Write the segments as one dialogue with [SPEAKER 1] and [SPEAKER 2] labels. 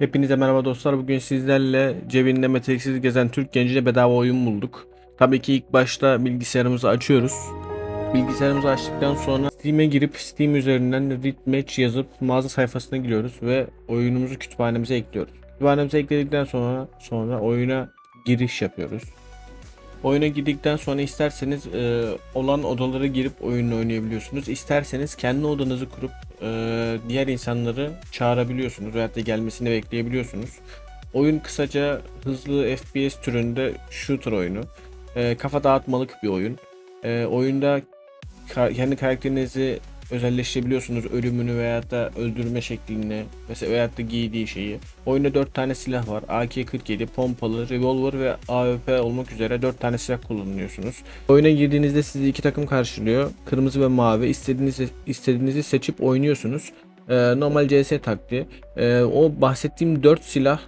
[SPEAKER 1] Hepinize merhaba dostlar. Bugün sizlerle cebinde meteliksiz gezen Türk genciyle bedava oyun bulduk. Tabii ki ilk başta bilgisayarımızı açıyoruz. Bilgisayarımızı açtıktan sonra Steam'e girip Steam üzerinden read match yazıp mağaza sayfasına giriyoruz ve oyunumuzu kütüphanemize ekliyoruz. Kütüphanemize ekledikten sonra sonra oyuna giriş yapıyoruz. Oyuna girdikten sonra isterseniz e, olan odalara girip oyunu oynayabiliyorsunuz. İsterseniz kendi odanızı kurup e, diğer insanları çağırabiliyorsunuz veyahut da gelmesini bekleyebiliyorsunuz. Oyun kısaca hızlı FPS türünde shooter oyunu. E, kafa dağıtmalık bir oyun. E, oyunda kendi karakterinizi özelleştirebiliyorsunuz ölümünü veyahut da öldürme şeklini mesela veyahut da giydiği şeyi. Oyunda 4 tane silah var. AK-47, pompalı, revolver ve AWP olmak üzere 4 tane silah kullanıyorsunuz. Oyuna girdiğinizde sizi iki takım karşılıyor. Kırmızı ve mavi. İstediğinizi istediğinizi seçip oynuyorsunuz. Ee, normal CS taktiği. Ee, o bahsettiğim 4 silah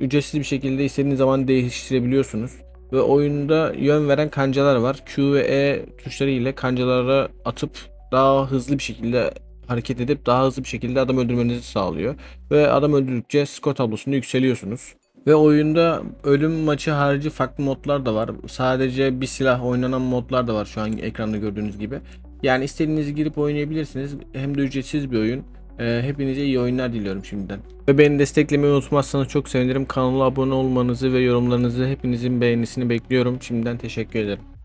[SPEAKER 1] ücretsiz bir şekilde istediğiniz zaman değiştirebiliyorsunuz. Ve oyunda yön veren kancalar var. Q ve E tuşları ile kancalara atıp daha hızlı bir şekilde hareket edip daha hızlı bir şekilde adam öldürmenizi sağlıyor. Ve adam öldürdükçe skor tablosunda yükseliyorsunuz. Ve oyunda ölüm maçı harici farklı modlar da var. Sadece bir silah oynanan modlar da var şu an ekranda gördüğünüz gibi. Yani istediğinizi girip oynayabilirsiniz. Hem de ücretsiz bir oyun. Ee, hepinize iyi oyunlar diliyorum şimdiden. Ve beni desteklemeyi unutmazsanız çok sevinirim. Kanala abone olmanızı ve yorumlarınızı hepinizin beğenisini bekliyorum. Şimdiden teşekkür ederim.